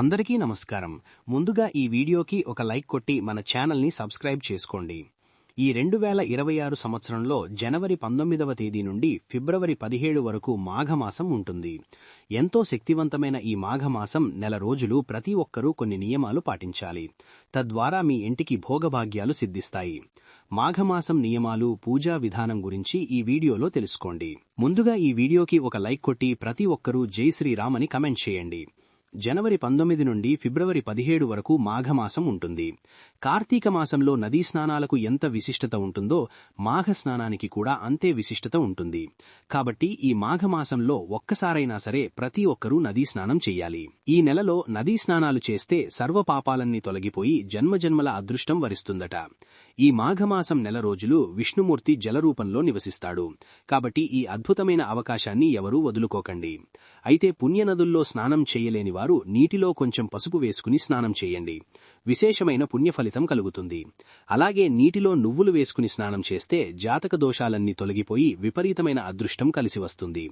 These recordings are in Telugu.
అందరికీ నమస్కారం. ముందుగా ఈ వీడియోకి ఒక లైక్ కొట్టి మన ఛానల్ని సబ్స్క్రైబ్ చేసుకోండి. ఈ రెండు వేల ఇరవై ఆరు సంవత్సరంలో జనవరి పంతొమ్మిదవ తేదీ నుండి ఫిబ్రవరి పదిహేడు వరకు మాఘమాసం ఉంటుంది. ఎంతో శక్తివంతమైన ఈ మాఘమాసం నెల రోజులు ప్రతి ఒక్కరూ కొన్ని నియమాలు పాటించాలి. తద్వారా మీ ఇంటికి భోగభాగ్యాలు సిద్ధిస్తాయి. మాఘమాసం నియమాలు పూజా విధానం గురించి ఈ వీడియోలో తెలుసుకోండి. ముందుగా ఈ వీడియోకి ఒక లైక్ కొట్టి ప్రతి ఒక్కరూ జై శ్రీరామ్ అని కమెంట్ చేయండి. జనవరి పంతొమ్మిది నుండి ఫిబ్రవరి పదిహేడు వరకు మాఘమాసం ఉంటుంది. కార్తీక మాసంలో నదీ స్నానాలకు ఎంత విశిష్టత ఉంటుందో మాఘ స్నానానికి కూడా అంతే విశిష్టత ఉంటుంది. కాబట్టి ఈ మాఘమాసంలో ఒక్కసారైనా సరే ప్రతి ఒక్కరూ నదీ స్నానం చెయ్యాలి ఈ నెలలో నదీ స్నానాలు చేస్తే సర్వ పాపాలన్నీ తొలగిపోయి జన్మజన్మల అదృష్టం వరిస్తుందట. ఈ మాఘమాసం నెల రోజులు విష్ణుమూర్తి జలరూపంలో నివసిస్తాడు. కాబట్టి ఈ అద్భుతమైన అవకాశాన్ని ఎవరూ వదులుకోకండి. అయితే పుణ్యనదుల్లో స్నానం చేయలేని వారు నీటిలో కొంచెం పసుపు వేసుకుని స్నానం చేయండి. విశేషమైన పుణ్యఫలితం కలుగుతుంది. అలాగే నీటిలో నువ్వులు వేసుకుని స్నానం చేస్తే జాతక దోషాలన్నీ తొలగిపోయి విపరీతమైన అదృష్టం కలిసి వస్తుంది.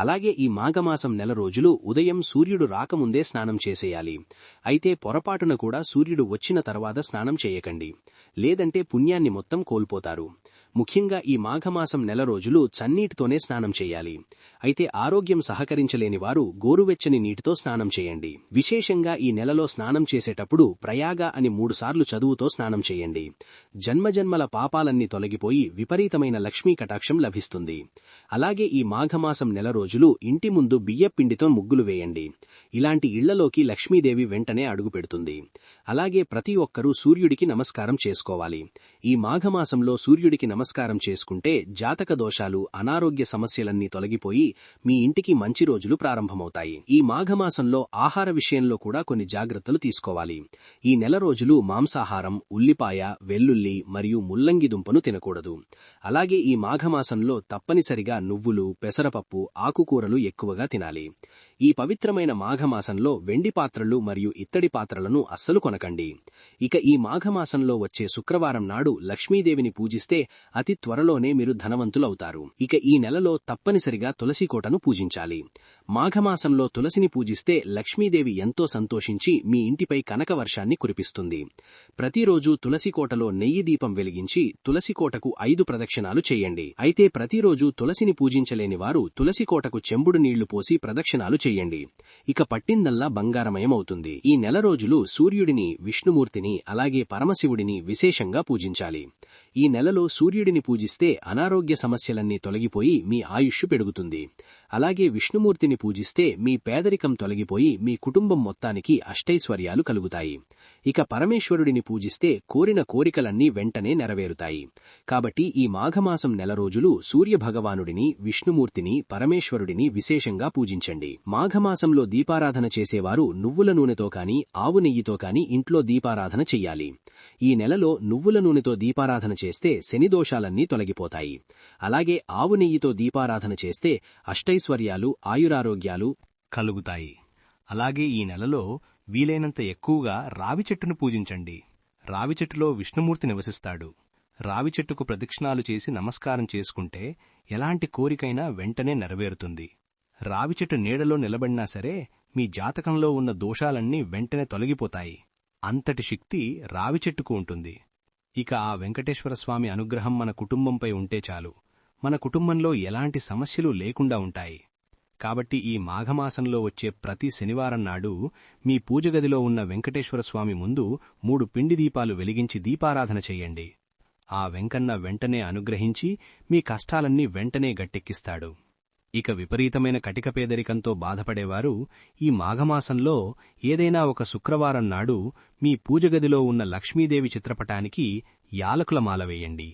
అలాగే ఈ మాఘమాసం నెల రోజులు ఉదయం సూర్యుడు రాకముందే స్నానం చేసేయాలి. అయితే పొరపాటున కూడా సూర్యుడు వచ్చిన తర్వాత స్నానం చేయకండి. లేదంటే పుణ్యాన్ని మొత్తం కోల్పోతారు. ముఖ్యంగా ఈ మాఘమాసం నెల రోజులు చన్నీటితోనే స్నానం చేయాలి. అయితే ఆరోగ్యం సహకరించలేని వారు గోరువెచ్చని నీటితో స్నానం చేయండి. విశేషంగా ఈ నెలలో స్నానం చేసేటప్పుడు ప్రయాగ అని మూడుసార్లు చదువుతో స్నానం చేయండి. జన్మజన్మల పాపాలన్నీ తొలగిపోయి విపరీతమైన లక్ష్మీ కటాక్షం లభిస్తుంది. అలాగే ఈ మాఘమాసం నెల రోజులు ఇంటి ముందు బియ్యపిండితో ముగ్గులు వేయండి. ఇలాంటి ఇళ్ళలోకి లక్ష్మీదేవి వెంటనే అడుగుపెడుతుంది అలాగే ప్రతి ఒక్కరూ సూర్యుడికి నమస్కారం చేసుకోవాలి. ఈ మాఘమాసంలో సూర్యుడికి నమస్కారం చేసుకుంటే జాతక దోషాలు అనారోగ్య సమస్యలన్నీ తొలగిపోయి మీ ఇంటికి మంచి రోజులు ప్రారంభమవుతాయి. ఈ మాఘమాసంలో ఆహార విషయంలో కూడా కొన్ని జాగ్రత్తలు తీసుకోవాలి. ఈ నెల రోజులు మాంసాహారం ఉల్లిపాయ వెల్లుల్లి మరియు ముల్లంగి దుంపను తినకూడదు. అలాగే ఈ మాఘమాసంలో తప్పనిసరిగా నువ్వులు పెసరపప్పు ఆకుకూరలు ఎక్కువగా తినాలి. ఈ పవిత్రమైన మాఘమాసంలో వెండి పాత్రలు మరియు ఇత్తడి పాత్రలను అస్సలు కొనకండి. ఇక ఈ మాఘమాసంలో వచ్చే శుక్రవారం నాడు లక్ష్మీదేవిని పూజిస్తే అతి త్వరలోనే మీరు ధనవంతులవుతారు. ఇక ఈ నెలలో తప్పనిసరిగా తులసి కోటను పూజించాలి. మాఘమాసంలో తులసిని పూజిస్తే లక్ష్మీదేవి ఎంతో సంతోషించి మీ ఇంటిపై కనక వర్షాన్ని కురిపిస్తుంది. ప్రతిరోజు తులసి కోటలో నెయ్యి దీపం వెలిగించి తులసి కోటకు ఐదు ప్రదక్షిణాలు చేయండి. అయితే ప్రతిరోజు తులసిని పూజించలేని వారు తులసి కోటకు చెంబుడు నీళ్ళు పోసి ప్రదక్షిణాలు చేయండి. ఇక పట్టిందల్లా బంగారమయమవుతుంది. ఈ నెల రోజులు సూర్యుడిని విష్ణుమూర్తిని అలాగే పరమశివుడిని విశేషంగా పూజించారు పూజించాలి ఈ నెలలో సూర్యుడిని పూజిస్తే అనారోగ్య సమస్యలన్నీ తొలగిపోయి మీ ఆయుష్ పెరుగుతుంది. అలాగే విష్ణుమూర్తిని పూజిస్తే మీ పేదరికం తొలగిపోయి మీ కుటుంబం మొత్తానికి అష్టైశ్వర్యాలు కలుగుతాయి. ఇక పరమేశ్వరుడిని పూజిస్తే కోరిన కోరికలన్నీ వెంటనే నెరవేరుతాయి. కాబట్టి ఈ మాఘమాసం నెల రోజులు సూర్యభగవానుడిని విష్ణుమూర్తిని పరమేశ్వరుడిని విశేషంగా పూజించండి. మాఘమాసంలో దీపారాధన చేసేవారు నువ్వుల నూనెతో కాని ఆవు నెయ్యితో కాని ఇంట్లో దీపారాధన చెయ్యాలి. ఈ నెలలో నువ్వుల నూనెతో దీపారాధన చేస్తే శనిదోషాలన్నీ తొలగిపోతాయి. అలాగే ఆవు నెయ్యితో దీపారాధన చేస్తే అష్టైశ్వర్యాలు ఆయురారోగ్యాలు కలుగుతాయి. అలాగే ఈ నెలలో వీలైనంత ఎక్కువగా రావి చెట్టును పూజించండి. రావి చెట్టులో విష్ణుమూర్తి నివసిస్తాడు. రావి చెట్టుకు ప్రదక్షిణాలు చేసి నమస్కారం చేసుకుంటే ఎలాంటి కోరికైనా వెంటనే నెరవేరుతుంది. రావి చెట్టు నీడలో నిలబడినా సరే మీ జాతకంలో ఉన్న దోషాలన్నీ వెంటనే తొలగిపోతాయి. అంతటి శక్తి రావి చెట్టుకు ఉంటుంది. ఇక ఆ వెంకటేశ్వర స్వామి అనుగ్రహం మన కుటుంబంపై ఉంటే చాలు. మన కుటుంబంలో ఎలాంటి సమస్యలు లేకుండా ఉంటాయి. కాబట్టి ఈ మాఘమాసంలో వచ్చే ప్రతి శనివారం నాడు మీ పూజగదిలో ఉన్న వెంకటేశ్వర స్వామి ముందు మూడు పిండి దీపాలు వెలిగించి దీపారాధన చెయ్యండి ఆ వెంకన్న వెంటనే అనుగ్రహించి మీ కష్టాలన్నీ వెంటనే గట్టెక్కిస్తాడు. ఇక విపరీతమైన కటిక పేదరికంతో బాధపడేవారు ఈ మాఘమాసంలో ఏదైనా ఒక శుక్రవారం నాడు మీ పూజగదిలో ఉన్న లక్ష్మీదేవి చిత్రపటానికి యాలకుల మాల వేయండి.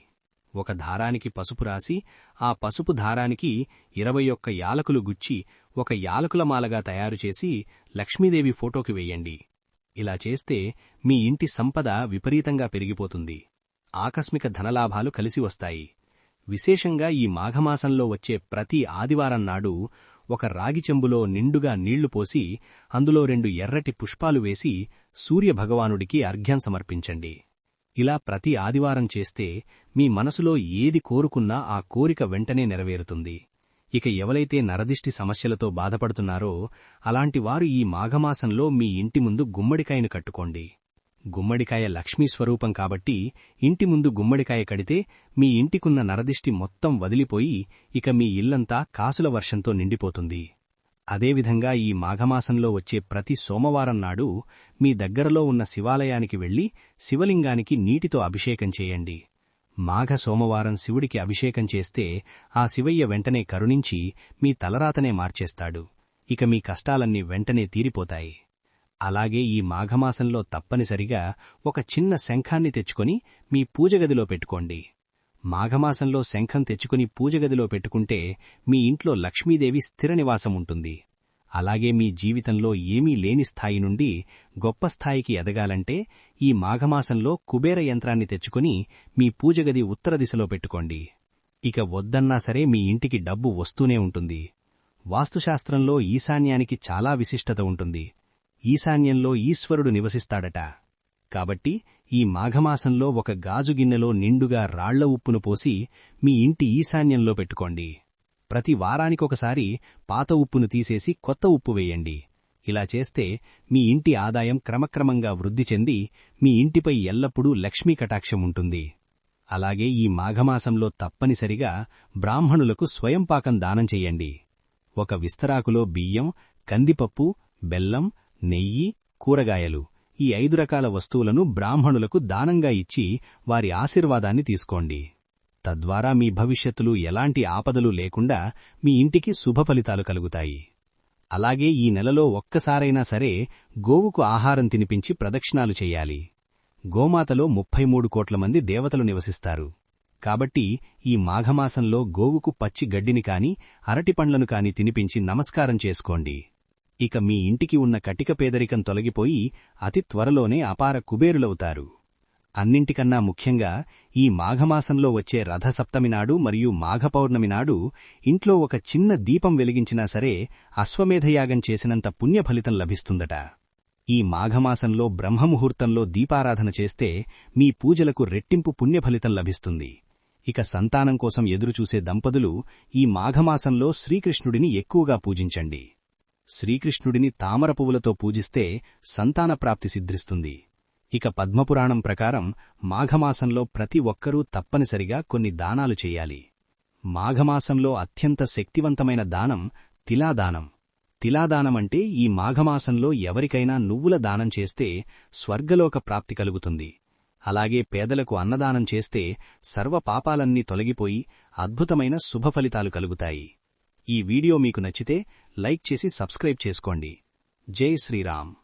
ఒక దారానికి పసుపు రాసి ఆ పసుపు దారానికి ఇరవై ఒక్క యాలకులు గుచ్చి ఒక యాలకుల మాలగా తయారుచేసి లక్ష్మీదేవి ఫోటోకి వెయ్యండి ఇలా చేస్తే మీ ఇంటి సంపద విపరీతంగా పెరిగిపోతుంది. ఆకస్మిక ధనలాభాలు కలిసి వస్తాయి. విశేషంగా ఈ మాఘమాసంలో వచ్చే ప్రతి ఆదివారం నాడు ఒక రాగి చెంబులో నిండుగా నీళ్ళు పోసి అందులో రెండు ఎర్రటి పుష్పాలు వేసి సూర్యభగవానుడికి అర్ఘ్యం సమర్పించండి. ఇలా ప్రతి ఆదివారం చేస్తే మీ మనసులో ఏది కోరుకున్నా ఆ కోరిక వెంటనే నెరవేరుతుంది. ఇక ఎవరైతే నరదిష్టి సమస్యలతో బాధపడుతున్నారో అలాంటివారు ఈ మాఘమాసంలో మీ ఇంటి ముందు గుమ్మడికాయను కట్టుకోండి. గుమ్మడికాయ లక్ష్మీ స్వరూపం కాబట్టి ఇంటి ముందు గుమ్మడికాయ కడితే మీ ఇంటికున్న నరదిష్టి మొత్తం వదిలిపోయి ఇక మీ ఇల్లంతా కాసుల వర్షంతో నిండిపోతుంది. అదేవిధంగా ఈ మాఘమాసంలో వచ్చే ప్రతి సోమవారం నాడు మీ దగ్గరలో ఉన్న శివాలయానికి వెళ్ళి శివలింగానికి నీటితో అభిషేకం చేయండి. మాఘ సోమవారం శివుడికి అభిషేకం చేస్తే ఆ శివయ్య వెంటనే కరుణించి మీ తలరాతనే మార్చేస్తాడు. ఇక మీ కష్టాలన్నీ వెంటనే తీరిపోతాయి. అలాగే ఈ మాఘమాసంలో తప్పనిసరిగా ఒక చిన్న శంఖాన్ని తెచ్చుకొని మీ పూజగదిలో పెట్టుకోండి. మాఘమాసంలో శంఖం తెచ్చుకుని పూజగదిలో పెట్టుకుంటే మీ ఇంట్లో లక్ష్మీదేవి స్థిర నివాసం ఉంటుంది. అలాగే మీ జీవితంలో ఏమీ లేని స్థాయి నుండి గొప్ప స్థాయికి ఎదగాలంటే ఈ మాఘమాసంలో కుబేర యంత్రాన్ని తెచ్చుకుని మీ పూజగది ఉత్తర దిశలో పెట్టుకోండి. ఇక వద్దన్నా సరే మీ ఇంటికి డబ్బు వస్తూనే ఉంటుంది. వాస్తుశాస్త్రంలో ఈశాన్యానికి చాలా విశిష్టత ఉంటుంది. ఈశాన్యంలో ఈశ్వరుడు నివసిస్తాడట. కాబట్టి ఈ మాఘమాసంలో ఒక గాజు గిన్నెలో నిండుగా రాళ్ళ ఉప్పును పోసి మీ ఇంటి ఈశాన్యంలో పెట్టుకోండి. ప్రతి వారానికొకసారి పాత ఉప్పును తీసేసి కొత్త ఉప్పు వేయండి. ఇలా చేస్తే మీ ఇంటి ఆదాయం క్రమక్రమంగా వృద్ధి చెంది మీ ఇంటిపై ఎల్లప్పుడూ లక్ష్మీ కటాక్షం ఉంటుంది. అలాగే ఈ మాఘమాసంలో తప్పనిసరిగా బ్రాహ్మణులకు స్వయంపాకం దానం చెయ్యండి ఒక విస్తరాకులో బియ్యం కందిపప్పు బెల్లం నెయ్యి కూరగాయలు ఈ ఐదు రకాల వస్తువులను బ్రాహ్మణులకు దానంగా ఇచ్చి వారి ఆశీర్వాదాన్ని తీసుకోండి. తద్వారా మీ భవిష్యత్తులు ఎలాంటి ఆపదలు లేకుండా మీ ఇంటికి శుభ ఫలితాలు కలుగుతాయి. అలాగే ఈ నెలలో ఒక్కసారైనా సరే గోవుకు ఆహారం తినిపించి ప్రదక్షిణాలు చెయ్యాలి గోమాతలో ముప్పై మూడు కోట్ల మంది దేవతలు నివసిస్తారు. కాబట్టి ఈ మాఘమాసంలో గోవుకు పచ్చి గడ్డిని కాని అరటిపండ్లను కాని తినిపించి నమస్కారం చేసుకోండి. ఇక మీ ఇంటికి ఉన్న కటిక పేదరికం తొలగిపోయి అతి త్వరలోనే అపార కుబేరులవుతారు. అన్నింటికన్నా ముఖ్యంగా ఈ మాఘమాసంలో వచ్చే రథసప్తమి నాడు మరియు మాఘపౌర్ణమి నాడు ఇంట్లో ఒక చిన్న దీపం వెలిగించినా సరే అశ్వమేధయాగం చేసినంత పుణ్యఫలితం లభిస్తుందట. ఈ మాఘమాసంలో బ్రహ్మముహూర్తంలో దీపారాధన చేస్తే మీ పూజలకు రెట్టింపు పుణ్యఫలితం లభిస్తుంది. ఇక సంతానం కోసం ఎదురుచూసే దంపతులు ఈ మాఘమాసంలో శ్రీకృష్ణుడిని ఎక్కువగా పూజించండి. శ్రీకృష్ణుడిని తామర పువ్వులతో పూజిస్తే సంతాన ప్రాప్తి సిద్ధిస్తుంది. ఇక పద్మపురాణం ప్రకారం మాఘమాసంలో ప్రతి ఒక్కరూ తప్పనిసరిగా కొన్ని దానాలు చెయ్యాలి మాఘమాసంలో అత్యంత శక్తివంతమైన దానం తిలాదానం. తిలాదానమంటే ఈ మాఘమాసంలో ఎవరికైనా నువ్వుల దానం చేస్తే స్వర్గలోక ప్రాప్తి కలుగుతుంది. అలాగే పేదలకు అన్నదానం చేస్తే సర్వ పాపాలన్నీ తొలగిపోయి అద్భుతమైన శుభఫలితాలు కలుగుతాయి. ఈ వీడియో మీకు నచ్చితే లైక్ చేసి సబ్స్క్రైబ్ చేసుకోండి. జై శ్రీరామ్.